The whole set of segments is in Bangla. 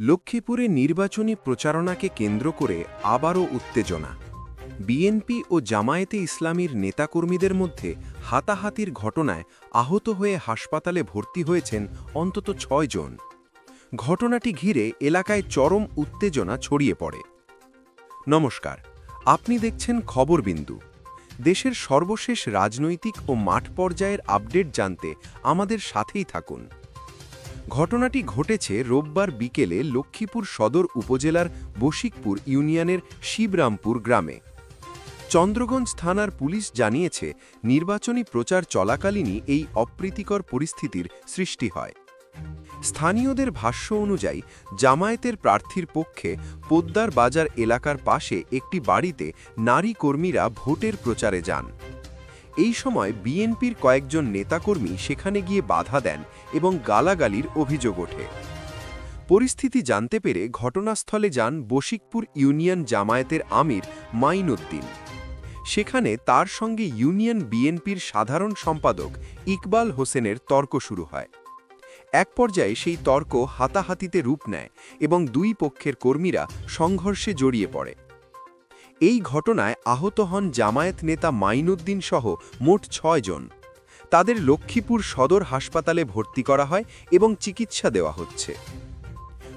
লক্ষ্মীপুরে নির্বাচনী প্রচারণাকে কেন্দ্র করে আবারও উত্তেজনা। বিএনপি ও জামায়াতে ইসলামীর নেতাকর্মীদের মধ্যে হাতাহাতির ঘটনায় আহত হয়ে হাসপাতালে ভর্তি হয়েছেন অন্তত ছয় জন। ঘটনাটি ঘিরে এলাকায় চরম উত্তেজনা ছড়িয়ে পড়ে। নমস্কার, আপনি দেখছেন খবরবিন্দু দেশের সর্বশেষ রাজনৈতিক ও মাঠ পর্যায়ের আপডেট জানতে আমাদের সাথেই থাকুন। ঘটনাটি ঘটেছে রোববার বিকেলে লক্ষ্মীপুর সদর উপজেলার বশিকপুর ইউনিয়নের শিবরামপুর গ্রামে। চন্দ্রগঞ্জ থানার পুলিশ জানিয়েছে, নির্বাচনী প্রচার চলাকালীনই এই অপ্রীতিকর পরিস্থিতির সৃষ্টি হয়। স্থানীয়দের ভাষ্য অনুযায়ী, জামায়াতের প্রার্থীর পক্ষে পোদ্দার বাজার এলাকার পাশে একটি বাড়িতে নারী কর্মীরা ভোটের প্রচারে যান। এই সময় বিএনপির কয়েকজন নেতাকর্মী সেখানে গিয়ে বাধা দেন এবং গালাগালির অভিযোগ ওঠে। পরিস্থিতি জানতে পেরে ঘটনাস্থলে যান বশিকপুর ইউনিয়ন জামায়াতের আমির মাইনুদ্দিন। সেখানে তার সঙ্গে ইউনিয়ন বিএনপির সাধারণ সম্পাদক ইকবাল হোসেনের তর্ক শুরু হয়। এক পর্যায়ে সেই তর্ক হাতাহাতিতে রূপ নেয় এবং দুই পক্ষের কর্মীরা সংঘর্ষে জড়িয়ে পড়ে। এই ঘটনায় আহত হন জামায়াত নেতা মাইনুদ্দিন সহ মোট ছয় জন। তাদের লক্ষ্মীপুর সদর হাসপাতালে ভর্তি করা হয় এবং চিকিৎসা দেওয়া হচ্ছে।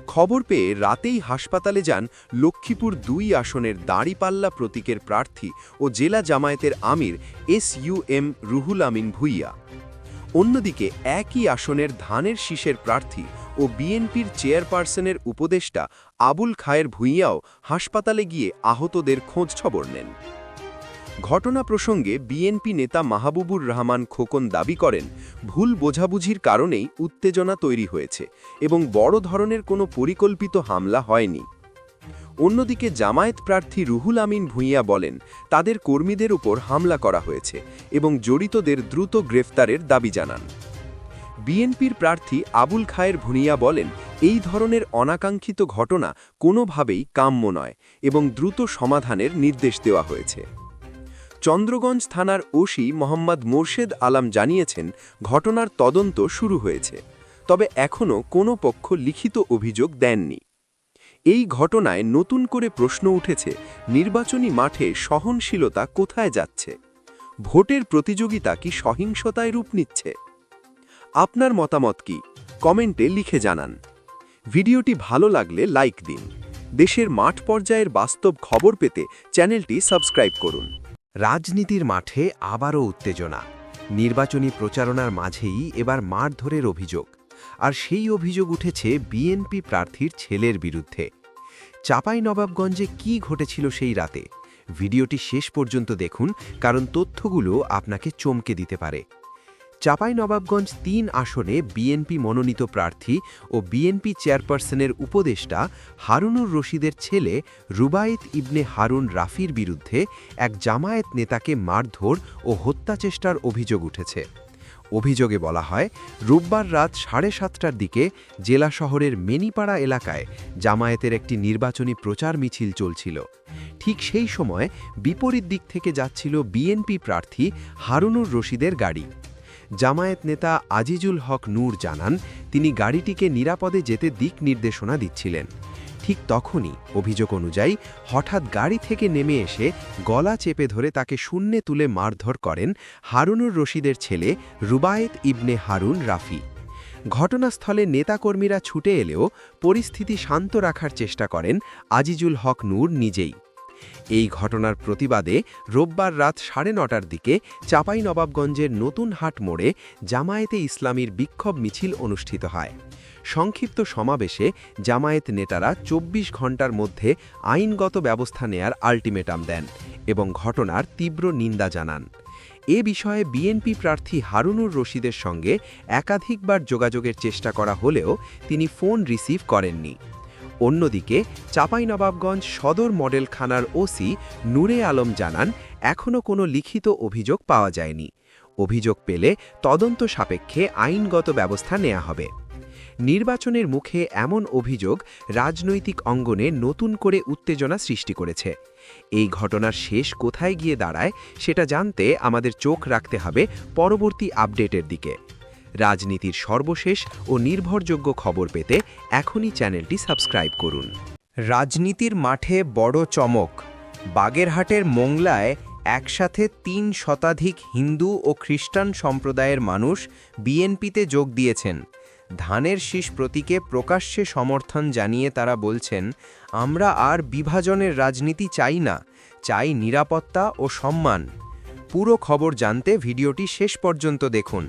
খবর পেয়ে রাতেই হাসপাতালে যান লক্ষ্মীপুর দুই আসনের দাঁড়িপাল্লা প্রতীকের প্রার্থী ও জেলা জামায়াতের আমির S U M Ruhul Amin Bhuiyan. অন্যদিকে একই আসনের ধানের শীষের প্রার্থী ও বিএনপির চেয়ারপারসনের উপদেষ্টা আবুল খায়ের ভুইয়াও হাসপাতালে গিয়ে আহতদের খোঁজখবর নেন। ঘটনা প্রসঙ্গে বিএনপি নেতা মাহবুবুর রহমান খোকন দাবি করেন, ভুল বোঝাবুঝির কারণেই উত্তেজনা তৈরি হয়েছে এবং বড় ধরনের কোনো পরিকল্পিত হামলা হয়নি। অন্যদিকে জামায়াত প্রার্থী রুহুল আমিন ভূঁইয়া বলেন, তাদের কর্মীদের উপর হামলা করা হয়েছে এবং জড়িতদের দ্রুত গ্রেফতারের দাবি জানান। বিএনপির প্রার্থী আবুল খায়ের ভুনিয়া বলেন, এই ধরনের অনাকাঙ্ক্ষিত ঘটনা কোনোভাবেই কাম্য নয় এবং দ্রুত সমাধানের নির্দেশ দেওয়া হয়েছে। চন্দ্রগঞ্জ থানার ওসি মোহাম্মদ মোর্শেদ আলাম জানিয়েছেন, ঘটনার তদন্ত শুরু হয়েছে, তবে এখনও কোনো পক্ষ লিখিত অভিযোগ দেননি। এই ঘটনায় নতুন করে প্রশ্ন উঠেছে, নির্বাচনী মাঠে সহনশীলতা কোথায় যাচ্ছে? ভোটের প্রতিযোগিতা কি সহিংসতায় রূপ নিচ্ছে? আপনার মতামত কি? কমেন্টে লিখে জানান। ভিডিওটি ভালো লাগলে লাইক দিন। দেশের মাঠ পর্যায়ের বাস্তব খবর পেতে চ্যানেলটি সাবস্ক্রাইব করুন। রাজনীতির মাঠে আবারও উত্তেজনা। নির্বাচনী প্রচারণার মাঝেই এবার মারধরের অভিযোগ। আর সেই অভিযোগ উঠেছে বিএনপি প্রার্থীর ছেলের বিরুদ্ধে। চাপাই নবাবগঞ্জে কি ঘটেছিল সেই রাতে? ভিডিওটি শেষ পর্যন্ত দেখুন, কারণ তথ্যগুলো আপনাকে চমকে দিতে পারে। চাপাই নবাবগঞ্জ তিন আসনে বিএনপি মনোনীত প্রার্থী ও বিএনপি চেয়ারপারসনের উপদেষ্টা হারুনুর রশিদের ছেলে রুবায়েত ইবনে হারুন রাফির বিরুদ্ধে এক জামায়াত নেতাকে মারধর ও হত্যাচেষ্টার অভিযোগ উঠেছে। অভিযোগে বলা হয়, রোববার রাত সাড়ে সাতটার দিকে জেলা শহরের মেনিপাড়া এলাকায় জামায়াতের একটি নির্বাচনী প্রচার মিছিল চলছিল। ঠিক সেই সময় বিপরীত দিক থেকে যাচ্ছিল বিএনপি প্রার্থী হারুনুর রশিদের গাড়ি। জামায়াত নেতা আজিজুল হক নূর জানান, তিনি গাড়িটিকে নিরাপদে যেতে দিক নির্দেশনা দিচ্ছিলেন। ঠিক তখনই অভিযোগ অনুযায়ী হঠাৎ গাড়ি থেকে নেমে এসে গলা চেপে ধরে তাকে শূন্যে তুলে মারধর করেন হারুনুর রশিদের ছেলে রুবায়েত ইবনে হারুন রাফি। ঘটনাস্থলে নেতাকর্মীরা ছুটে এলেও পরিস্থিতি শান্ত রাখার চেষ্টা করেন আজিজুল হক নূর নিজেই। এই ঘটনার প্রতিবাদে রোববার রাত সাড়ে নটার দিকে চাঁপাইনবাবগঞ্জের নতুন হাট মোড়ে জামায়াতে ইসলামীর বিক্ষোভ মিছিল অনুষ্ঠিত হয়। সংক্ষিপ্ত সমাবেশে জামায়াত নেতারা ২৪ ঘণ্টার মধ্যে আইনগত ব্যবস্থা নেয়ার আল্টিমেটাম দেন এবং ঘটনার তীব্র নিন্দা জানান। এ বিষয়ে বিএনপি প্রার্থী হারুনুর রশিদের সঙ্গে একাধিকবার যোগাযোগের চেষ্টা করা হলেও তিনি ফোন রিসিভ করেননি। অন্যদিকে চাঁপাইনবাবগঞ্জ সদর মডেল খানার ওসি নূরে আলম জানান, এখনও কোনো লিখিত অভিযোগ পাওয়া যায়নি। অভিযোগ পেলে তদন্ত সাপেক্ষে আইনগত ব্যবস্থা নেওয়া হবে। নির্বাচনের মুখে এমন অভিযোগ রাজনৈতিক অঙ্গনে নতুন করে উত্তেজনা সৃষ্টি করেছে। এই ঘটনার শেষ কোথায় গিয়ে দাঁড়ায় সেটা জানতে আমাদের চোখ রাখতে হবে পরবর্তী আপডেটের দিকে। রাজনীতির সর্বশেষ ও নির্ভরযোগ্য খবর পেতে এখনই চ্যানেলটি সাবস্ক্রাইব করুন। রাজনীতির মাঠে বড় চমক। বাগেরহাটের মোংলায় একসাথে তিন শতাধিক হিন্দু ও খ্রিস্টান সম্প্রদায়ের মানুষ বিএনপিতে যোগ দিয়েছেন। ধানের শীষ প্রতীকে প্রকাশ্যে সমর্থন জানিয়ে তারা বলছেন, আমরা আর বিভাজনের রাজনীতি চাই না, চাই নিরাপত্তা ও সম্মান। পুরো খবর জানতে ভিডিওটি শেষ পর্যন্ত দেখুন।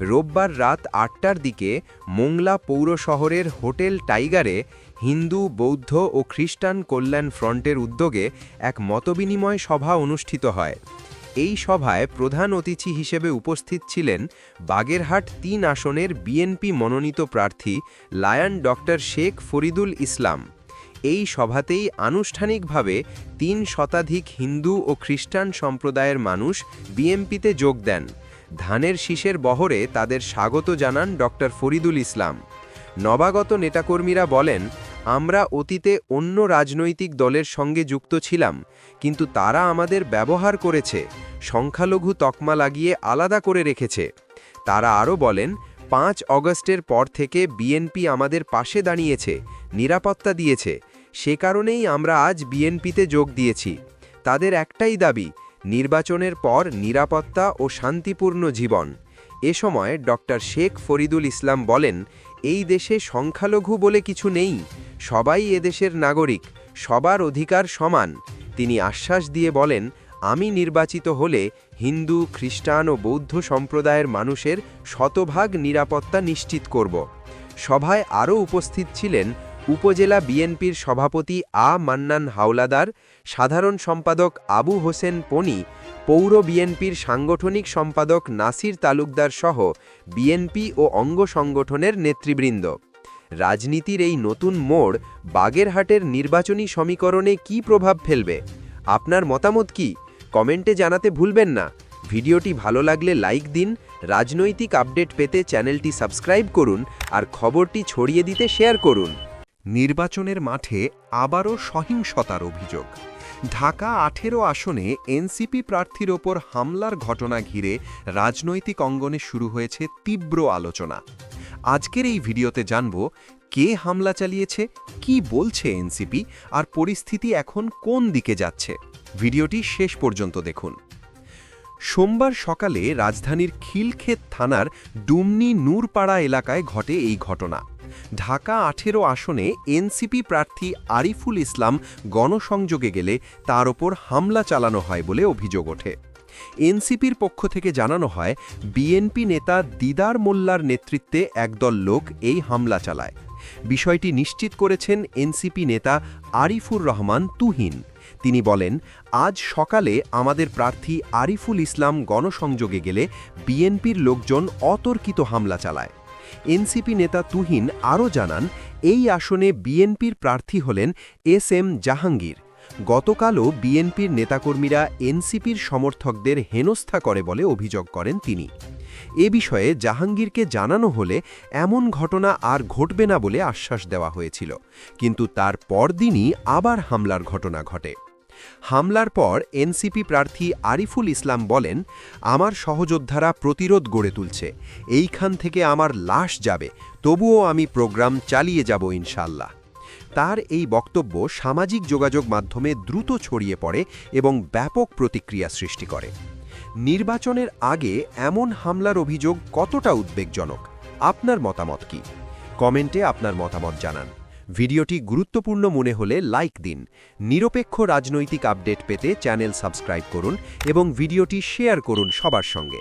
রোববার রাত আটটার দিকে মোংলা পৌর শহরের হোটেল টাইগারে হিন্দু, বৌদ্ধ ও খ্রিস্টান কল্যাণ ফ্রন্টের উদ্যোগে এক মতবিনিময় সভা অনুষ্ঠিত হয়। এই সভায় প্রধান অতিথি হিসেবে উপস্থিত ছিলেন বাগেরহাট তিন আসনের বিএনপি মনোনীত প্রার্থী লায়ন ডক্টর শেখ ফরিদুল ইসলাম। এই সভাতেই আনুষ্ঠানিকভাবে তিন শতাধিক হিন্দু ও খ্রিস্টান সম্প্রদায়ের মানুষ বিএমপিতে যোগ দেন। ধানের শীষের বহরে তাদের স্বাগত জানান ডক্টর ফরিদুল ইসলাম। নবাগত নেতাকর্মীরা বলেন আমরা অতীতে অন্য রাজনৈতিক দলের সঙ্গে যুক্ত ছিলাম, কিন্তু তারা আমাদের ব্যবহার করেছে, সংখ্যালঘু তকমা লাগিয়ে আলাদা করে রেখেছে। তারা আরও বলেন, পাঁচ অগস্টের পর থেকে বিএনপি আমাদের পাশে দাঁড়িয়েছে, নিরাপত্তা দিয়েছে। সে কারণেই আমরা আজ বিএনপিতে যোগ দিয়েছি। তাদের একটাই দাবি, নির্বাচনের পর নিরাপত্তা ও শান্তিপূর্ণ জীবন। এ সময় ডক্টর শেখ ফরিদুল ইসলাম বলেন, এই দেশে সংখ্যালঘু বলে কিছু নেই। সবাই এদেশের নাগরিক, সবার অধিকার সমান। তিনি আশ্বাস দিয়ে বলেন, আমি নির্বাচিত হলে হিন্দু, খ্রিস্টান ও বৌদ্ধ সম্প্রদায়ের মানুষের শতভাগ নিরাপত্তা নিশ্চিত করব। সভায় আরও উপস্থিত ছিলেন উপজেলা বিএনপির সভাপতি আ মান্নান হাওলাদার, সাধারণ সম্পাদক আবু হোসেন পনি, পৌর বিএনপির সাংগঠনিক সম্পাদক নাসির তালুকদার সহ বিএনপি ও অঙ্গ সংগঠনের নেতৃবৃন্দ। রাজনীতির এই নতুন মোড় বাগেরহাটের নির্বাচনী সমীকরণে কি প্রভাব ফেলবে? আপনার মতামত কি? কমেন্টে জানাতে ভুলবেন না। ভিডিওটি ভালো লাগলে লাইক দিন, রাজনৈতিক আপডেট পেতে চ্যানেলটি সাবস্ক্রাইব করুন আর খবরটি ছড়িয়ে দিতে শেয়ার করুন। নির্বাচনের মাঠে আবারও সহিংসতার অভিযোগ। ঢাকা আঠেরো আসনে এনসিপি প্রার্থীর ওপর হামলার ঘটনা ঘিরে রাজনৈতিক অঙ্গনে শুরু হয়েছে তীব্র আলোচনা। আজকের এই ভিডিওতে জানব, কে হামলা চালিয়েছে, কি বলছে এনসিপি, আর পরিস্থিতি এখন কোন দিকে যাচ্ছে। ভিডিওটি শেষ পর্যন্ত দেখুন। সোমবার সকালে রাজধানীর খিলক্ষেত থানার ডুমনি নূরপাড়া এলাকায় ঘটে এই ঘটনা। ঢাকা আঠেরো আসনে এনসিপি প্রার্থী আরিফুল ইসলাম গণসংযোগে গেলে তার ওপর হামলা চালানো হয় বলে অভিযোগ ওঠে। এনসিপির পক্ষ থেকে জানানো হয়, বিএনপি নেতা দিদার মোল্লার নেতৃত্বে একদল লোক এই হামলা চালায়। বিষয়টি নিশ্চিত করেছেন এনসিপি নেতা আরিফুর রহমান তুহিন। তিনি বলেন, আজ সকালে আমাদের প্রার্থী আরিফুল ইসলাম গণসংযোগে গেলে বিএনপির লোকজন অতর্কিত হামলা চালায়। এনসিপি নেতা তুহিন আরও জানান, এই আসনে বিএনপির প্রার্থী হলেন এস এম জাহাঙ্গীর। গতকালও বিএনপির নেতাকর্মীরা এনসিপির সমর্থকদের হেনস্থা করে বলে অভিযোগ করেন তিনি। এ বিষয়ে জাহাঙ্গীরকে জানানো হলে এমন ঘটনা আর ঘটবে না বলে আশ্বাস দেওয়া হয়েছিল। কিন্তু তার পরদিনই আবার হামলার ঘটনা ঘটে। হামলার পর এনসিপি প্রার্থী আরিফুল ইসলাম বলেন, আমার সহযোদ্ধারা প্রতিরোধ গড়ে তুলছে। এইখান থেকে আমার লাশ যাবে। তবুও আমি প্রোগ্রাম চালিয়ে যাব ইনশাল্লাহ। তার এই বক্তব্য সামাজিক যোগাযোগ মাধ্যমে দ্রুত ছড়িয়ে পড়ে এবং ব্যাপক প্রতিক্রিয়া সৃষ্টি করে। নির্বাচনের আগে এমন হামলার অভিযোগ কতটা উদ্বেগজনক? আপনার মতামত কি? কমেন্টে আপনার মতামত জানান। ভিডিওটি গুরুত্বপূর্ণ মনে হলে লাইক দিন। নিরপেক্ষ রাজনৈতিক আপডেট পেতে চ্যানেল সাবস্ক্রাইব করুন এবং ভিডিওটি শেয়ার করুন সবার সঙ্গে।